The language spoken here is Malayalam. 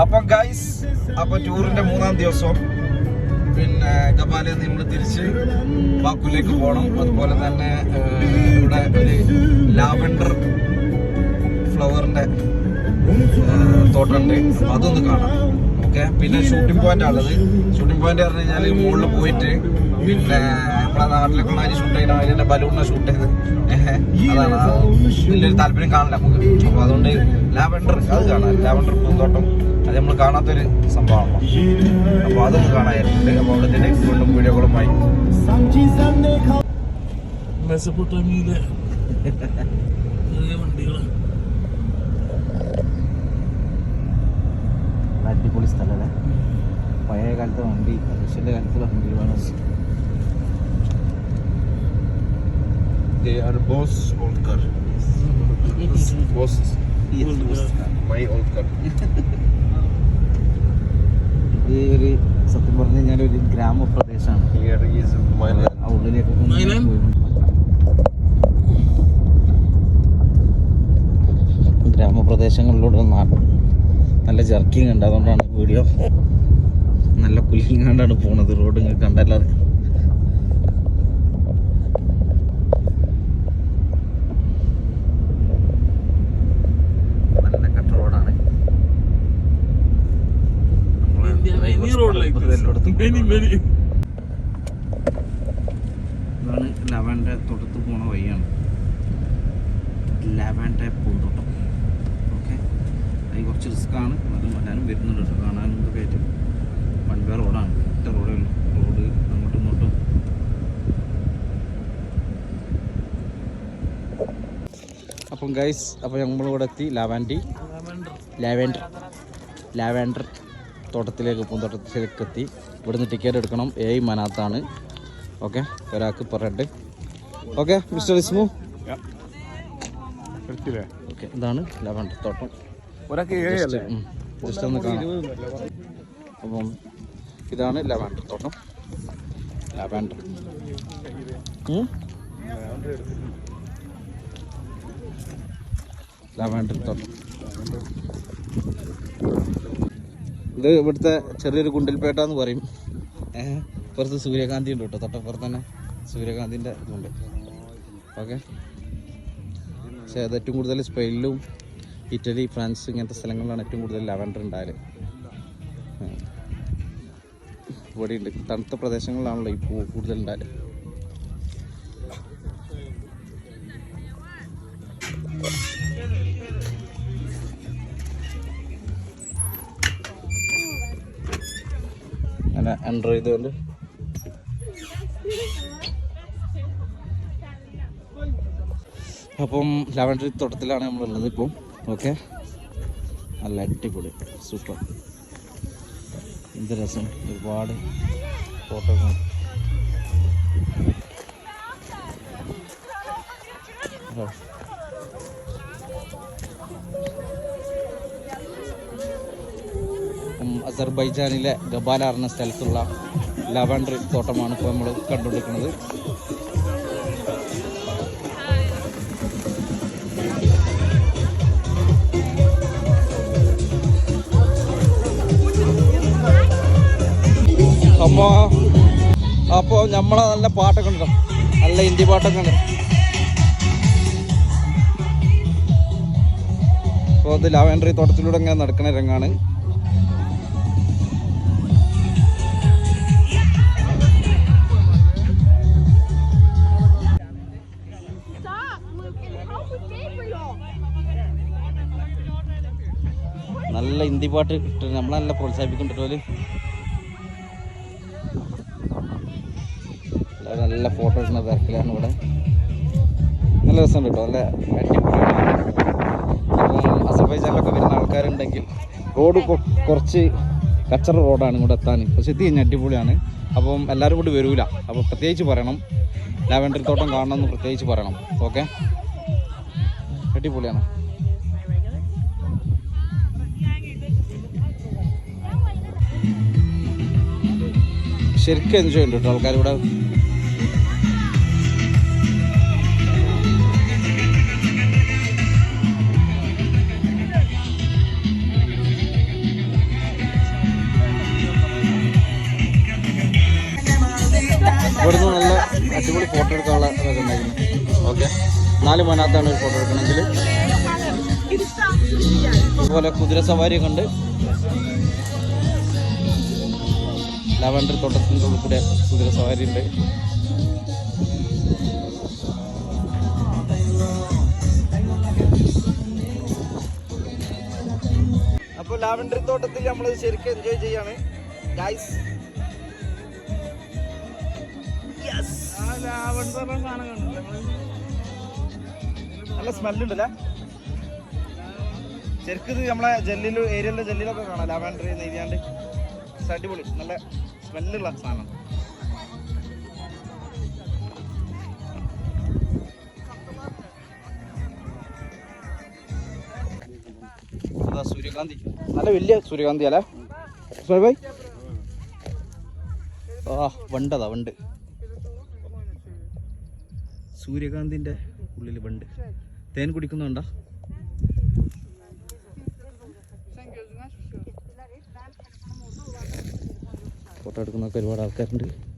അപ്പൊ ഗൈസ് അപ്പൊ ടൂറിന്റെ മൂന്നാം ദിവസം. പിന്നെ ഗബാലയിൽ നിന്ന് നമ്മൾ തിരിച്ച് ബാക്കുലേക്ക് പോകണം. അതുപോലെ തന്നെ ഇവിടെ ഒരു ലാവൻഡർ ഫ്ലവറിന്റെ തോട്ടുണ്ട് അതൊന്ന് കാണാം. ഓക്കെ പിന്നെ ഷൂട്ടിംഗ് പോയിന്റ് ഉള്ളത് ഷൂട്ടിംഗ് പോയിന്റ് പറഞ്ഞു കഴിഞ്ഞാൽ മുകളിൽ പോയിട്ട് പിന്നെ നമ്മളെ നാട്ടിലെ മാതിരി ഷൂട്ട് ചെയ്യുന്ന മാതിരി തന്നെ ബലൂണിനെ ഷൂട്ട് ചെയ്ത് അതാണ്. അത് വലിയൊരു താല്പര്യം കാണില്ല നമുക്ക്. അപ്പൊ അതുകൊണ്ട് ലാവൻഡർ അത് കാണാം. ലാവൻഡർ പൂന്തോട്ടം. അത് നമ്മൾ കാണാത്തൊരു സംഭവമാണ് അപ്പൊ അതൊക്കെ കാണാനായിട്ടുണ്ട്. അപ്പൊ അവിടെ തന്നെ വീണ്ടും വീഡിയോകളുമായി മെസ്സപ്പൊട്ടാമിയിലെ വണ്ടികളാണ് അടിപൊളി സ്ഥലമല്ലേ പഴയ കാലത്തെ വണ്ടി റഷ്യന്റെ കാലത്തുള്ള വണ്ടി വേണം. They are boss old car. Boss, Old car. my old car. ഒരു സത്യം പറഞ്ഞു കഴിഞ്ഞാൽ ഒരു ഗ്രാമപ്രദേശമാണ് ആ ഉള്ളിലേക്കൊക്കെ ഗ്രാമപ്രദേശങ്ങളിലൂടെ നാട്ട് നല്ല ജർക്കിങ് ഉണ്ട്. അതുകൊണ്ടാണ് വീഡിയോ നല്ല കുലുക്കിങ് കണ്ടാണ് പോണത്. റോഡ് ഇങ്ങനെ കണ്ടല്ലാതെ. ഇതാണ് ലാവാന്റെ തോട്ടത്ത് പോണ വഴിയാണ്. ലവന്റെ പൂന്തോട്ടം. അത് കുറച്ച് റിസ്ക്കാണ് അതും എല്ലാവരും വരുന്നുണ്ട് കേട്ടോ. കാണാനും ഇതൊക്കെ ആയിട്ട്. വൺ റോഡാണ് ഒറ്റ റോഡേ ഉള്ളൂ. റോഡ് അങ്ങോട്ടും ഇങ്ങോട്ടും. അപ്പം ഗൈസ് അപ്പോൾ നമ്മളിവിടെ എത്തി. ലാവാൻഡി ലാവൻഡർ ലാവൻഡർ തോട്ടത്തിലേക്ക് പൂന്തോട്ടത്തിലേക്ക് എത്തി. ഇവിടുന്ന് ടിക്കറ്റ് എടുക്കണം. ഏയ് മനാത്താണ്. ഓക്കെ ഒരാൾക്ക് പെർ ഹെഡ് ഓക്കെ മിസ്റ്റർ ഇസ്മു ഓക്കെ ഇതാണ് ലാവൻഡർ തോട്ടം. ഒരാൾക്ക് ഉം. ജസ്റ്റ് ഒന്ന് കാണാം. അപ്പം. ഇതാണ് ലവാൻഡർ തോട്ടം. ലവാൻഡർ. ലവാൻഡർ തോട്ടം. ഇത് ഇവിടുത്തെ ചെറിയൊരു കുണ്ടിൽപേട്ട എന്ന് പറയും പുറത്ത് സൂര്യകാന്തി ഉണ്ട് കേട്ടോ തൊട്ടപ്പുറത്ത് തന്നെ സൂര്യകാന്തിന്റെ ഇതുണ്ട്. ഓക്കെ. പക്ഷേ അത് ഏറ്റവും കൂടുതൽ സ്പെയിനിലും ഇറ്റലി ഫ്രാൻസ് ഇങ്ങനത്തെ സ്ഥലങ്ങളിലാണ് ഏറ്റവും കൂടുതൽ ലവൻഡർ ഉണ്ടായത് ഉം. ഇവിടെ ഉണ്ട് തണുത്ത പ്രദേശങ്ങളിലാണല്ലോ ഈ പൂ കൂടുതൽ ഉണ്ടായത് അങ്ങനെ എന്റർ ചെയ്തുകൊണ്ട് അപ്പം ലാവൻഡറി തോട്ടത്തിലാണ് നമ്മളുള്ളത് ഇപ്പം. ഓക്കെ. നല്ല അടിപൊളി. സൂപ്പർ. എന്ത് രസം. ഒരുപാട് ഫോട്ടോകൾ. അസർബൈജാനിലെ ഗബാലാറിന സ്ഥലത്തുള്ള ലാവൻഡറി തോട്ടമാണ് ഇപ്പോൾ നമ്മൾ കണ്ടുകൊണ്ടിരിക്കുന്നത് അപ്പോ അപ്പോ നമ്മളെ നല്ല പാട്ടൊക്കെ ഉണ്ടോ നല്ല ഹിന്ദി പാട്ടൊക്കെ ഉണ്ട്. അപ്പോൾ അത് ലാവൻഡറി തോട്ടത്തിലൂടെ ഇങ്ങനെ നടക്കുന്ന Gabriel. നല്ല ഹിന്ദി പാട്ട് കിട്ടും നമ്മളെ നല്ല പ്രോത്സാഹിപ്പിക്കുന്നുണ്ട് നല്ല ഫോട്ടോ എടുക്കുന്ന തിരക്കിലാണ് ഇവിടെ. നല്ല രസമുണ്ട് കേട്ടോ നല്ല അടിപൊളിയാണ്. അസർബൈജാനിലൊക്കെ വരുന്ന ആൾക്കാരുണ്ടെങ്കിൽ റോഡ് കുറച്ച് കച്ചറ റോഡാണ് ഇങ്ങോട്ട് എത്താൻ. പക്ഷെ എത്തി കഴിഞ്ഞാൽ അടിപൊളിയാണ്. അപ്പം എല്ലാവരും കൂടി വരൂല. അപ്പോൾ പ്രത്യേകിച്ച് പറയണം. ലാവൻഡർ തോട്ടം കാണണമെന്ന് പ്രത്യേകിച്ച് പറയണം. ഓക്കെ അടിപൊളിയാണ്. ശരിക്കും എൻജോയ് ഉണ്ട് കേട്ടോ. ആൾക്കാർ ഇവിടെ അടിപൊളി ഫോട്ടോ എടുക്കാനുള്ള ഇതൊക്കെ ഉണ്ടായിരുന്നു ഓക്കെ നാല് മണിനകത്താണ് ഫോട്ടോ എടുക്കണമെങ്കിൽ അതുപോലെ കുതിര സവാരിയൊക്കെ ഉണ്ട്. ലാവണ്ടർ തോട്ടത്തിന്റെ ഉള്ളിൽ കൂടെ കുതിര സവാരി ഉണ്ട്. അപ്പോൾ ലാവണ്ടർ തോട്ടത്തിൽ നമ്മൾ ശരിക്കും എൻജോയ് ചെയ്യാണ്. ഗൈസ് നല്ല സ്മെല്ലുണ്ടല്ലേ? ശരിക്കും നമ്മളെ ജെല്ലിലും ഏരിയയിലെ ജെല്ലിലൊക്കെ കാണാം. ലാവാൻഡർ നെയ്യാണ്ട്. അടിപൊളി. നല്ല സ്മെല്ലുള്ള സാധനം. നല്ല വലിയ സൂര്യകാന്തി അല്ലേ? ഭായ്? ആ വണ്ടതാ വണ്ട്. സൂര്യകാന്തിന്റെ ഉള്ളിൽ വണ്ട്. തേൻ കുടിക്കുന്നുണ്ടോ? ഫോട്ടോ എടുക്കുന്നൊക്കെ ഒരുപാട് ആൾക്കാരുണ്ട്.